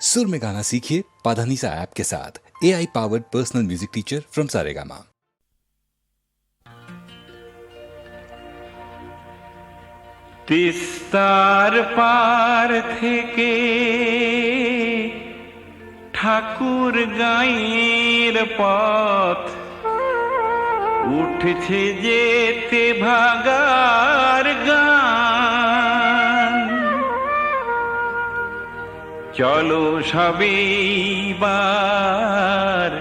सुर में गाना सीखिए पाधानीसा ऐप के साथ A I powered personal music teacher from Saregama তিস্তার পার থেকে ঠাকুর গাইয়ের পথ উঠছে যেতে ভাগার গান চলো সবেবার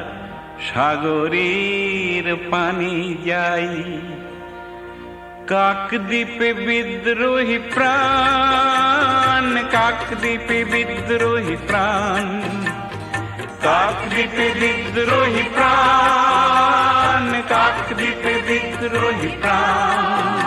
সাগরের পানি যাই। কাকদ্বীপে বিদ্রোহী প্রাণ, কাকদ্বীপে বিদ্রোহী প্রাণ। কাকদ্বীপে বিদ্রোহী প্রাণ, কাকদ্বীপে বিদ্রোহী প্রাণ।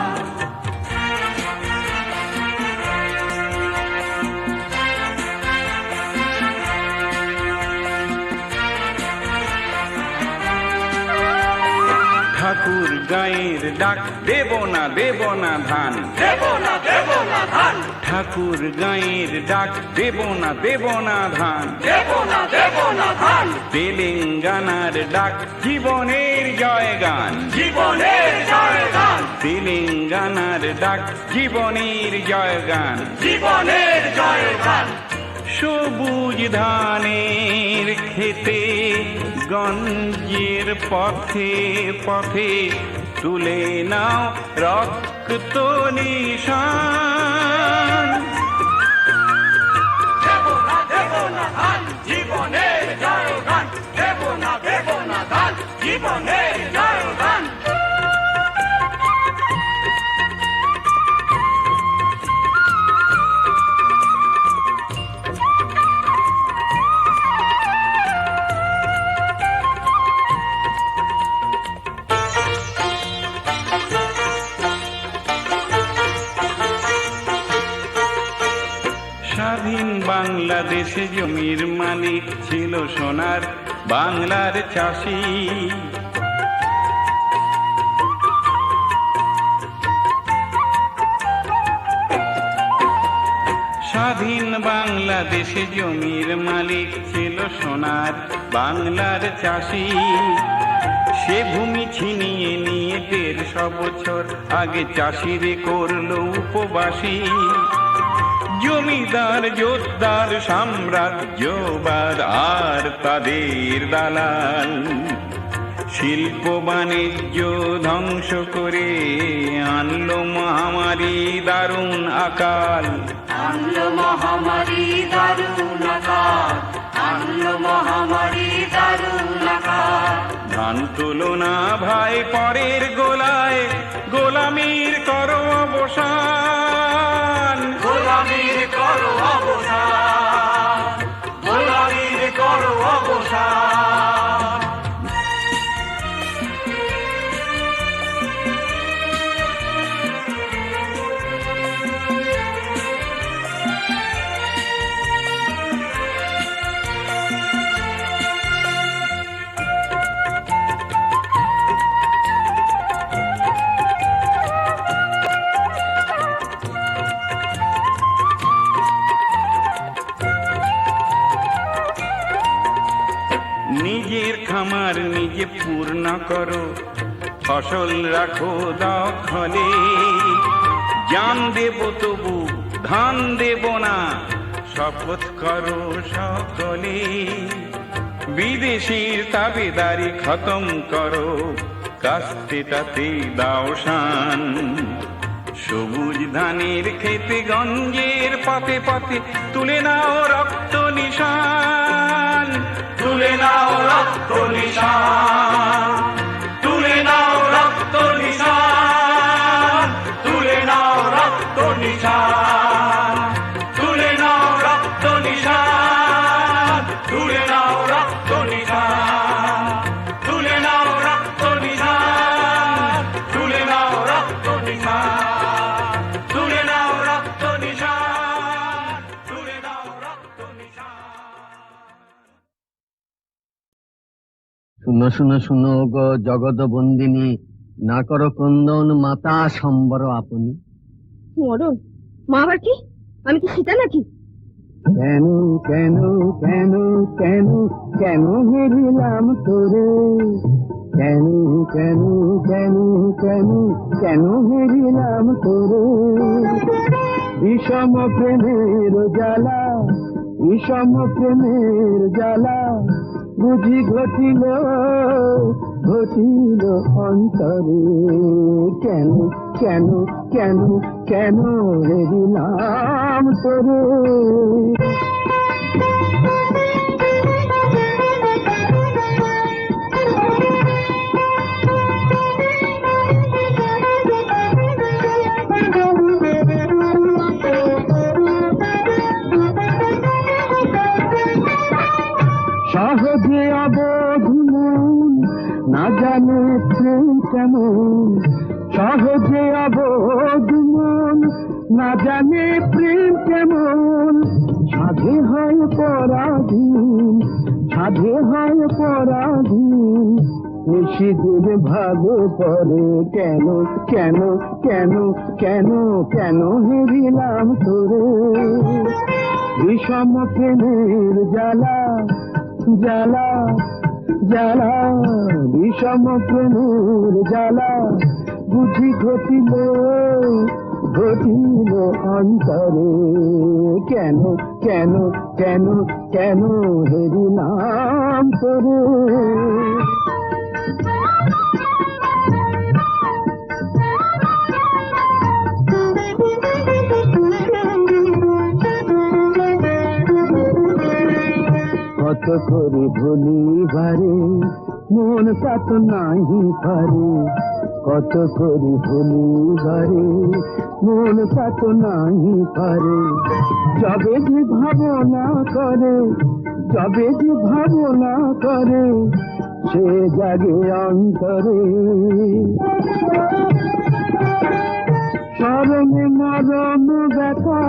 ডাক দেব না দেব না ধান। দেব না দেব না ধান ঠাকুর গায়ের ডাক দেব না দেব না ধান। দেব না দেব না ধান তেলেঙ্গানার ডাক জীবনের জয় গান। জীবনের জয় গান তেলেঙ্গানার ডাক জীবনের জয় গান জীবনের জয় গান। সবুজ ধানের খেতে গঞ্জের পথে পথে তুলে নাও রক্ত নিশান। দেব না বাংলাদেশে জমির মালিক ছিল সোনার বাংলার চাষি। স্বাধীন বাংলাদেশে জমির মালিক ছিল সোনার বাংলার চাষি। সে ভূমি ছিনিয়ে নিয়ে দেড়শো বছর আগে চাষিরে করল উপবাসী। জমিদার যোদ্ধার সাম্রাজ্যবাদ আর তাদের দালাল। শিল্প বাণিজ্য ধ্বংস করে আনলো মহামারী দারুণ আকাল। আনলো মহামারী দারুণ আকার আনলো মহামারী দারুণ আকার ধান তুলো না ভাই পরের গোলায় গোলামির করো অবসান। নিজের খামার নিজে পূর্ণ করো। ফসল রাখো দখলে। জান দেব তবু, ধান দেব না, শপথ করো সকলে। বিদেশির তাবেদারি খতম করো, কাস্তে তাতে দাও শান। সবুজ ধানের খেতে গঞ্জের পাতে পাতে তুলে নাও রক্ত নিশান। তুলে নাও রক্ত নিশান তুলে নাও রক্ত নিশান তুলে নাও রক্ত নিশান। শুনো শুনো গো জগৎ বন্দিনী না করো ক্রন্দন মাতা সম্বর আপনি। মরণ? মা আবার কি? আমি কি সীতা নাকি? কেন কেন কেন কেন কেন হেরিলাম তোরে? কেন কেন কেন কেন কেন হেরিলাম তোরে? বিষম প্রেমের জ্বালা বিষম প্রেমের জ্বালা বুঝি ঘটিল ঘটিল অন্তরে। কেন কেন কেন কেন রে হেরিলাম তোরে? কেমন সহজে অবোধ মন না জানে প্রেম কেমন। সাধে হয় পরাধীন, সাধে হয় পরাধীন। নিশিদিন ভালো পরে কেন কেন কেন কেন কেন হেরিলাম তোরে? বিষম প্রেমের জ্বালা জ্বালা জ্বালা। বিষম প্রেমের জ্বালা বুঝি ঘটিল ঘটিল অন্তরে। কেন কেন কেন কেন হেরি নাম তোরে? কত করে ভুলি বারে মন কত নাহি পারে কত করে ভুলি বারে মন কত নাহি পারে যবে যে ভাবনা করে, যবে যে ভাবনা করে, সে জাগে অন্তরে। চরণে মরণ ব্যথা,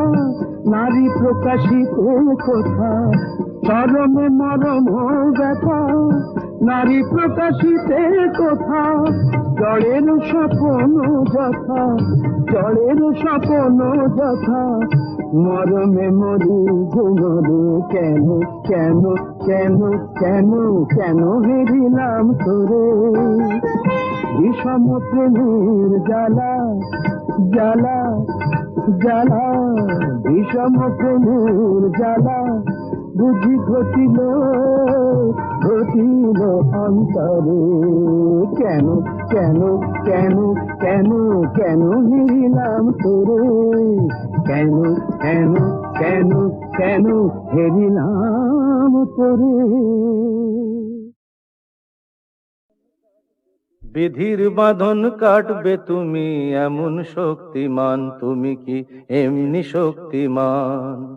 নারী প্রকাশিত কথা চরণে মরণ ব্যথা নারী প্রকাশিতে কথা জড়ের স্বপন যথা জড়ের স্বপন যথা, মরমে মরি গুণরে কেন কেন কেন কেন কেন হেরিলাম তোরে? বিষম প্রেমের জ্বালা জ্বালা জ্বালা, বিষম প্রেমের জ্বালা বুঝি ঘটিল ঘটিল অন্তরে। কেন কেন কেন কেন কেন হেরিলাম তোরে? কেন কেন কেন কেন হেরিলাম তোরে? বিধির বাঁধন কাটবে তুমি, এমন শক্তিমান। তুমি কি এমনি শক্তিমান?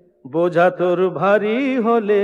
বোঝা তোর ভারী হলে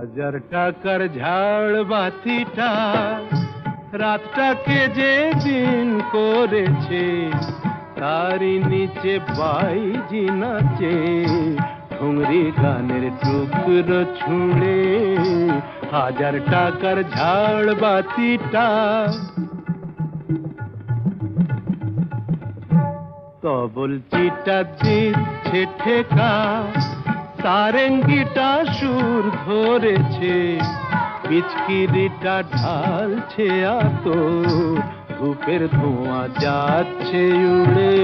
হাজার টাকার ঝাড় বাতিটা রাতটাকে যে দিন করেছে, তারই নিচে বাইজি নাচে। ঠুংরি গানের টুকরো ছুঁড়ে হাজার টাকার ঝাড় বাতিটা। তবল চিটা দিচ্ছে ঠেকা সারেঙ্গিটা সুর ধরেছে পিচকিরিটা ঢালছে আত ধূপের ধোঁয়া যাচ্ছে উড়ে,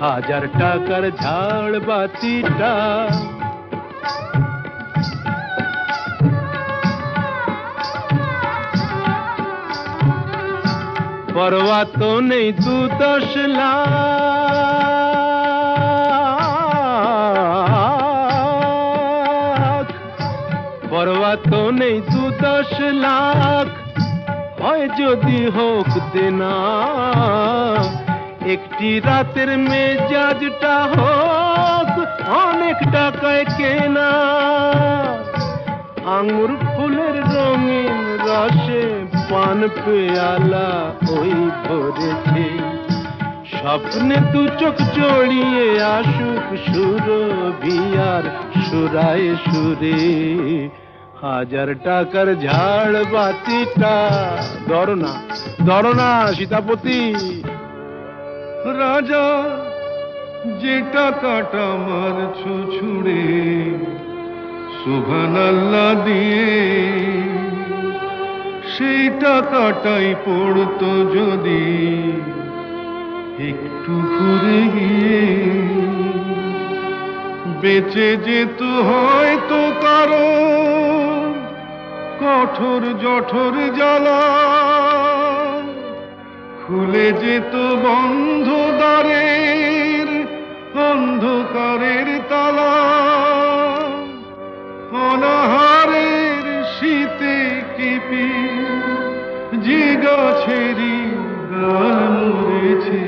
হাজার টাকার ঝাড় বাতিটা। পরোয়া তো নেই দু দশ লাখ। পরোয়া তো নেই দু দশ লাখ। হয় যদি হোক দেনা। একটি রাতের মেজাজটা হোক, অনেক টাকায় কেনা। আঙুর ফুলের রঙিন রসে পান পেয়ালা ওই ভরেছে। স্বপ্নে দু চোখ জড়িয়ে আসুক সুর বিয়ার সুরায় সুরে। হাজার টাকার ঝাড় বাতিটা। ধরো না ধরো না সীতাপতি। রাজা, যে টাকাটা মারছো ছুড়ে সুভান আল্লাহ দিয়ে, সেই টাকাটাই পড়তো যদি একটু ঘুরে গিয়ে। বেঁচে যেত হয়তো কারও কঠোর জঠোর জ্বালা। খুলে যেত বন্ধ দ্বারের অন্ধকারের তালা। অনাহারের শীতে কিপি যে গাছেরই গান মরেছে।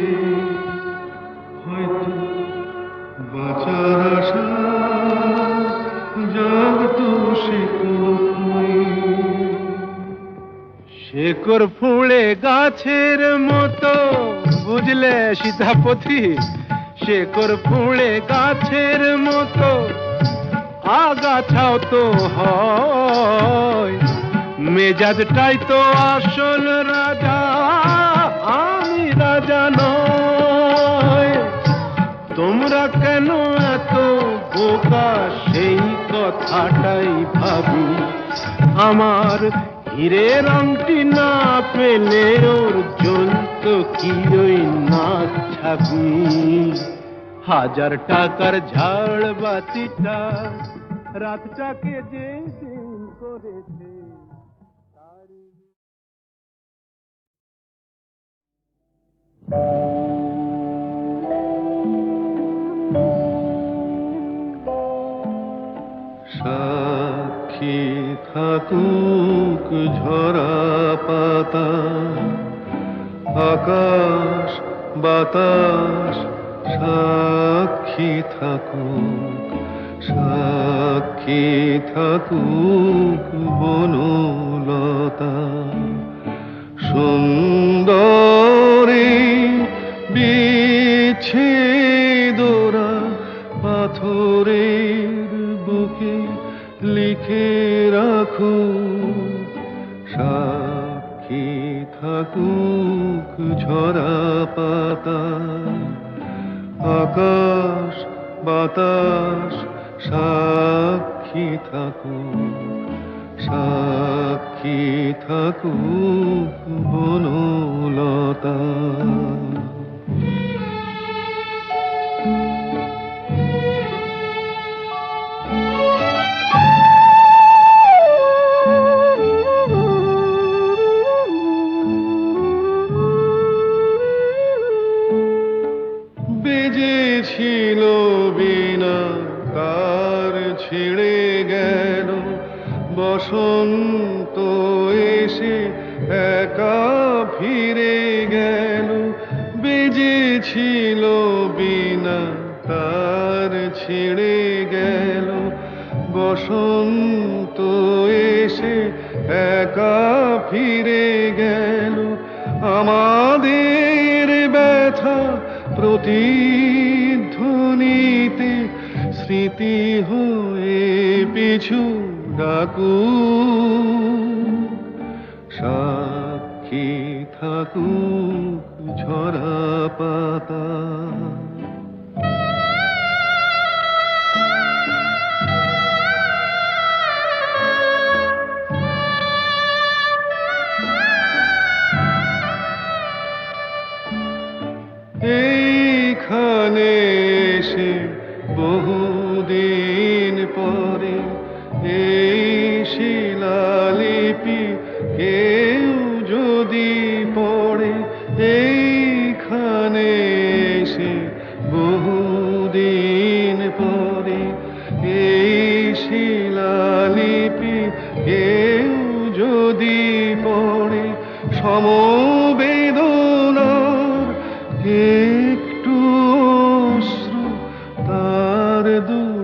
শেকর ফুঁড়ে গাছের মতো। বুঝলে সীতাপতি? শেকর ফুঁড়ে গাছের মতো। আগাছাও তো হয়। মেজাজটাই তো আসল রাজা। আমি রাজা নয়। তোমরা কেন এত বোকা? সেই কথাটাই ভাবি। আমার হীরের আংটি না পেলে ওর জন্ত কি ওই নাচ ছাবি হাজার টাকার ঝাড় বাতিটা রাতটাকে যে দিন করেছে সাক্ষী থাকুক ঝরা পাতা আকাশ বাতাস সাক্ষী থাকুক সাক্ষী থাকুক বনলতা। সুন্দরী বিচ্ছেদরা পাথরের বুকে থাকুক ঝরা পাতা। আকাশ বাতাস সাক্ষী থাকু সাক্ষী থাকু বনলতা। বিনা তার ছিঁড়ে গেল। বসন্ত এসে একা ফিরে গেল। আমাদের ব্যথা প্রতিধ্বনিতে স্মৃতি হয়ে পিছু ডাকু। সাক্ষী থাকুক ঝরা পাতা।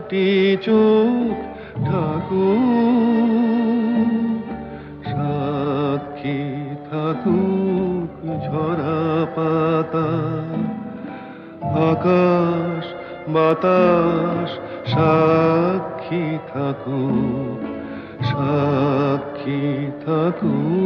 দুটি চোখ ঠাকুর। সাক্ষী থাকুক ঝরা পাতা। আকাশ বাতাস সাক্ষী থাকুক। সাক্ষী থাকুক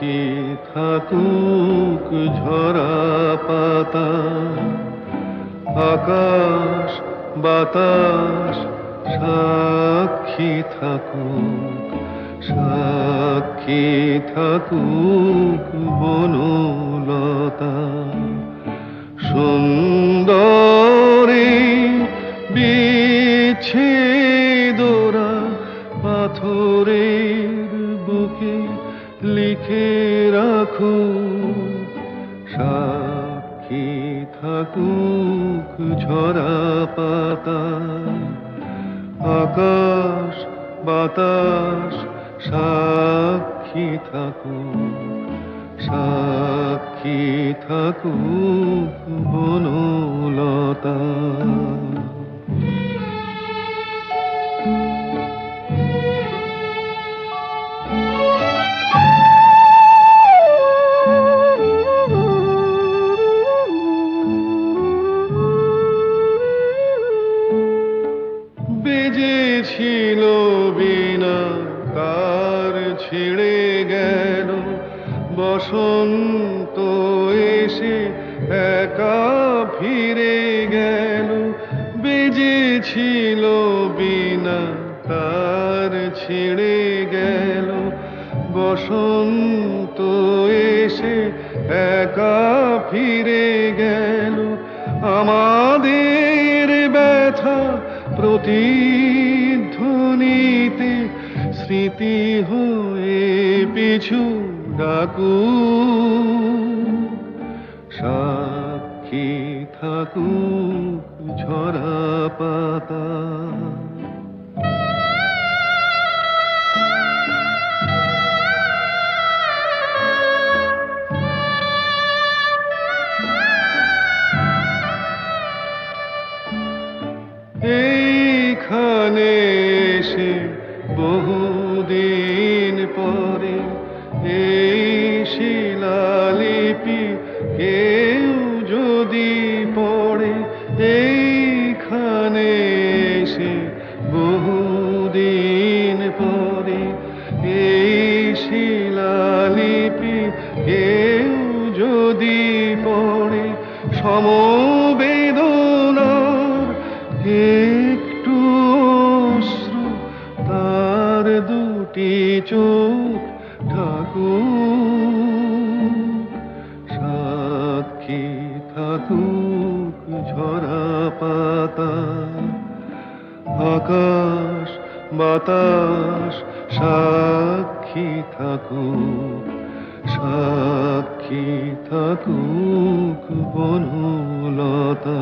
সাক্ষী থাকুক ঝরা পাতা। আকাশ, বাতাস, সাক্ষী থাকুক সাক্ষী থাকুক বনলতা। সুন্দরী, বিচ্ছেদরা দোরা বুকে লিখে রাখো সাক্ষী থাকুক ঝরা পাতা। আকাশ বাতাস সাক্ষী থাকুক সাক্ষী থাকুক বনলতা। বসন্ত একা ফিরে গেল। বেজেছিল বিনা, তার ছিঁড়ে গেল। বসন্ত একা ফিরে গেল। আমাদের ব্যথা স্মৃতি হয়ে পিছু ডাকু সাক্ষী থাকু ঝরা পাতা। তার দুটি চোখ সাক্ষী ঝরা পাতা আকাশ বাতাস সাক্ষী থাকুক সাক্ষী বনলতা।